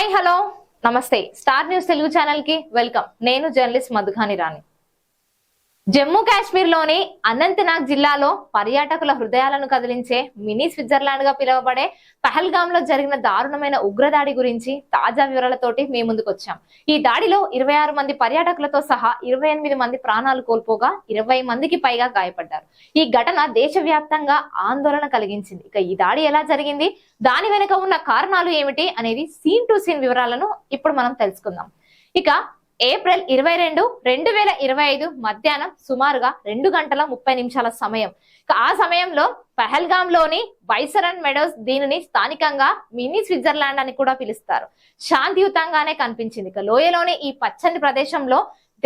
Hi hello. నమస్తే. Star news Telugu ఛానల్కి welcome. నేను జర్నలిస్ట్ మధుఖాని రాణి. జమ్మూ కాశ్మీర్లోని అనంతనాగ్ జిల్లాలో పర్యాటకుల హృదయాలను కదిలించే మినీ స్విట్జర్లాండ్గా పిలువబడే పహల్గామ్లో జరిగిన దారుణమైన ఉగ్రదాడి గురించి తాజా వివరాలతోటి మేము ముందుకు వచ్చాం ఈ దాడిలో ఇరవై ఆరు మంది పర్యాటకులతో సహా ఇరవై ఎనిమిది మంది ప్రాణాలు కోల్పోగా ఇరవై మందికి పైగా గాయపడ్డారు. ఈ ఘటన దేశవ్యాప్తంగా ఆందోళన కలిగించింది. ఇక ఈ దాడి ఎలా జరిగింది? దాని వెనుక ఉన్న కారణాలు ఏమిటి? అనేది సీన్ టు సీన్ వివరాలను ఇప్పుడు మనం తెలుసుకుందాం. ఇక ఏప్రిల్ ఇరవై రెండు రెండు వేల ఇరవై ఐదు మధ్యాహ్నం సుమారుగా రెండు గంటల ముప్పై నిమిషాల సమయం. ఆ సమయంలో పహల్గామ్లోని వైసరన్ మెడోస్ దీనిని స్థానికంగా మినీ స్విట్జర్లాండ్ అని కూడా పిలుస్తారు. శాంతియుతంగానే కనిపించింది. ఇక లోయలోని ఈ పచ్చని ప్రదేశంలో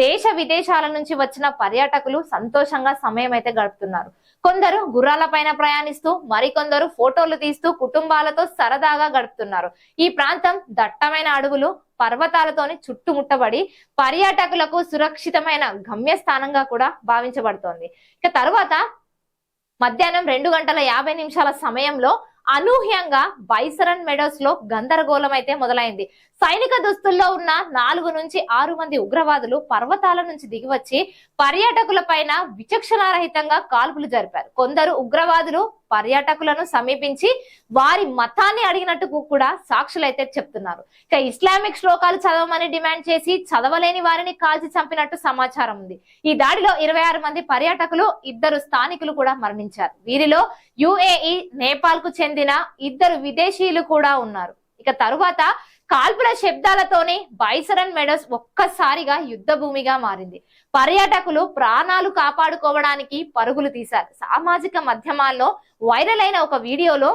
దేశ విదేశాల నుంచి వచ్చిన పర్యాటకులు సంతోషంగా సమయం అయితే గడుపుతున్నారు. కొందరు గుర్రాల పైన ప్రయాణిస్తూ మరికొందరు ఫోటోలు తీస్తూ కుటుంబాలతో సరదాగా గడుపుతున్నారు. ఈ ప్రాంతం దట్టమైన అడవులు పర్వతాలతోని చుట్టుముట్టబడి పర్యాటకులకు సురక్షితమైన గమ్యస్థానంగా కూడా భావించబడుతోంది. ఇక తరువాత మధ్యాహ్నం రెండు గంటల యాభై నిమిషాల సమయంలో అనూహ్యంగా బైసరన్ మెడోస్లో గందరగోళం అయితే మొదలైంది. సైనిక దుస్తుల్లో ఉన్న నాలుగు నుంచి ఆరు మంది ఉగ్రవాదులు పర్వతాల నుంచి దిగివచ్చి పర్యాటకుల పైన విచక్షణారహితంగా కాల్పులు జరిపారు. కొందరు ఉగ్రవాదులు పర్యాటకులను సమీపించి వారి మతాన్ని అడిగినట్టుకు కూడా సాక్షులైతే చెప్తున్నారు. ఇక ఇస్లామిక్ శ్లోకాలు చదవమని డిమాండ్ చేసి చదవలేని వారిని కాల్చి చంపినట్టు సమాచారం ఉంది. ఈ దాడిలో ఇరవై ఆరు మంది పర్యాటకులు ఇద్దరు స్థానికులు కూడా మరణించారు. వీరిలో యుఏఈ నేపాల్కు చెందిన ఇద్దరు విదేశీయులు కూడా ఉన్నారు. ఇక తరువాత కాల్పుల శబ్దాలతోనే బైసరన్ మెడస్ ఒక్కసారిగా యుద్ధ భూమిగా మారింది. పర్యాటకులు ప్రాణాలు కాపాడుకోవడానికి పరుగులు తీశారు. సామాజిక మాధ్యమాల్లో వైరల్ అయిన ఒక వీడియోలో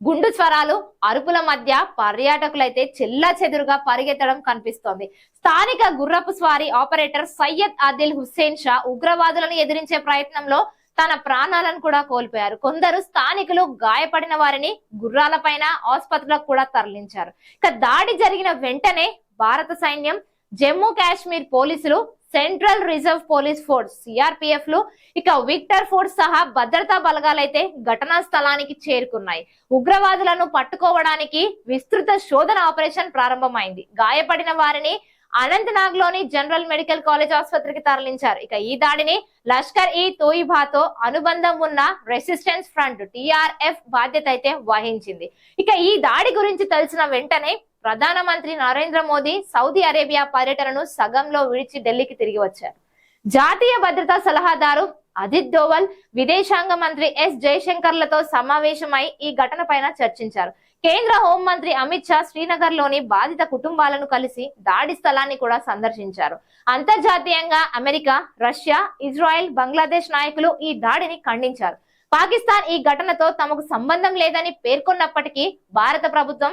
గుండు స్వరాలు అరుపుల మధ్య పర్యాటకులైతే చెల్లా చెదురుగా పరిగెత్తడం కనిపిస్తోంది. స్థానిక గుర్రపు స్వారీ ఆపరేటర్ సయ్యద్ ఆదిల్ హుస్సేన్ షా ఉగ్రవాదులను ఎదిరించే ప్రయత్నంలో తన ప్రాణాలను కూడా కోల్పోయారు. కొందరు స్థానికులు గాయపడిన వారిని గుర్రాల పైన ఆసుపత్రులకు కూడా తరలించారు. ఇక దాడి జరిగిన వెంటనే భారత సైన్యం జమ్మూ కాశ్మీర్ పోలీసులు సెంట్రల్ రిజర్వ్ పోలీస్ ఫోర్స్ సిఆర్పిఎఫ్లు ఇక విక్టర్ ఫోర్స్ సహా భద్రతా బలగాలైతే ఘటనా స్థలానికి చేరుకున్నాయి. ఉగ్రవాదులను పట్టుకోవడానికి విస్తృత శోధన ఆపరేషన్ ప్రారంభమైంది. గాయపడిన వారిని అనంతనాగ్లోని జనరల్ మెడికల్ కాలేజ్ ఆసుపత్రికి తరలించారు. ఇక ఈ దాడిని లష్కర్ ఈ తోయిబాతో అనుబంధం ఉన్న రెసిస్టెన్స్ ఫ్రంట్ టిఆర్ఎఫ్ బాధ్యత అయితే వహించింది. ఇక ఈ దాడి గురించి తెలిసిన వెంటనే ప్రధానమంత్రి నరేంద్ర మోదీ సౌదీ అరేబియా పర్యటనను సగంలో విడిచి ఢిల్లీకి తిరిగి వచ్చారు. జాతీయ భద్రతా సలహాదారు అజిత్ దోవల్ విదేశాంగ మంత్రి ఎస్ జయశంకర్లతో సమావేశమై ఈ ఘటన పైన చర్చించారు. కేంద్ర హోంమంత్రి అమిత్ షా శ్రీనగర్లోని బాధిత కుటుంబాలను కలిసి దాడి స్థలాన్ని కూడా సందర్శించారు. అంతర్జాతీయంగా అమెరికా రష్యా ఇజ్రాయెల్ బంగ్లాదేశ్ నాయకులు ఈ దాడిని ఖండించారు. పాకిస్తాన్ ఈ ఘటనతో తమకు సంబంధం లేదని పేర్కొన్నప్పటికీ భారత ప్రభుత్వం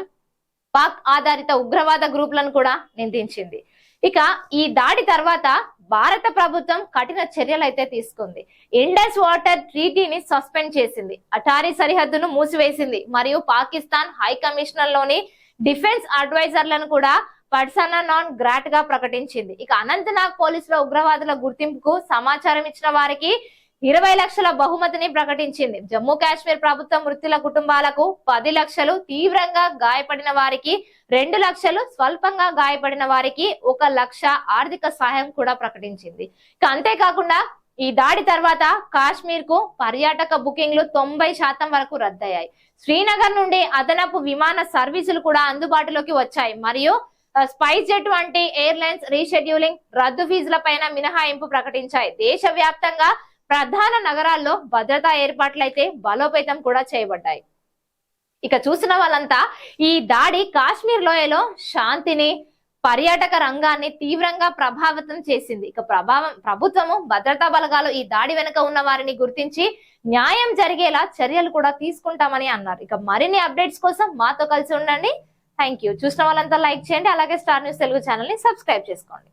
పాక్ ఆధారిత ఉగ్రవాద గ్రూపులను కూడా నిందించింది. ఇక ఈ దాడి తర్వాత భారత ప్రభుత్వం కఠిన చర్యలు అయితే తీసుకుంది. ఇండస్ వాటర్ ట్రీటీని సస్పెండ్ చేసింది. అటారీ సరిహద్దును మూసివేసింది. మరియు పాకిస్తాన్ హై కమిషనర్లోని డిఫెన్స్ అడ్వైజర్లను కూడా పర్సనా నాన్ గ్రాట్గా ప్రకటించింది. ఇక అనంతనాగ్ పోలీసుల ఉగ్రవాదుల గుర్తింపుకు సమాచారం ఇచ్చిన వారికి ఇరవై లక్షల బహుమతిని ప్రకటించింది. జమ్మూ కాశ్మీర్ ప్రభుత్వం మృతుల కుటుంబాలకు పది లక్షలు తీవ్రంగా గాయపడిన వారికి రెండు లక్షలు స్వల్పంగా గాయపడిన వారికి ఒక లక్ష ఆర్థిక సహాయం కూడా ప్రకటించింది. ఇక అంతేకాకుండా ఈ దాడి తర్వాత కాశ్మీర్కు పర్యాటక బుకింగ్లు తొంభై శాతం వరకు రద్దయ్యాయి. శ్రీనగర్ నుండి అదనపు విమాన సర్వీసులు కూడా అందుబాటులోకి వచ్చాయి. మరియు స్పైస్ జెట్ వంటి ఎయిర్లైన్స్ రీషెడ్యూలింగ్ రద్దు ఫీజుల పైన మినహాయింపు ప్రకటించాయి. దేశవ్యాప్తంగా ప్రధాన నగరాల్లో భద్రతా ఏర్పాట్లయితే బలోపేతం కూడా చేయబడ్డాయి. ఇక చూసిన వాళ్ళంతా ఈ దాడి కాశ్మీర్ లోయలో శాంతిని పర్యాటక రంగాన్ని తీవ్రంగా ప్రభావితం చేసింది. ఇక ప్రభావం ప్రభుత్వము భద్రతా బలగాలు ఈ దాడి వెనుక ఉన్న వారిని గుర్తించి న్యాయం జరిగేలా చర్యలు కూడా తీసుకుంటామని అన్నారు. ఇక మరిన్ని అప్డేట్స్ కోసం మాతో కలిసి ఉండండి. థ్యాంక్ యూ చూసిన వాళ్ళంతా లైక్ చేయండి. అలాగే స్టార్ న్యూస్ తెలుగు ఛానల్ని సబ్స్క్రైబ్ చేసుకోండి.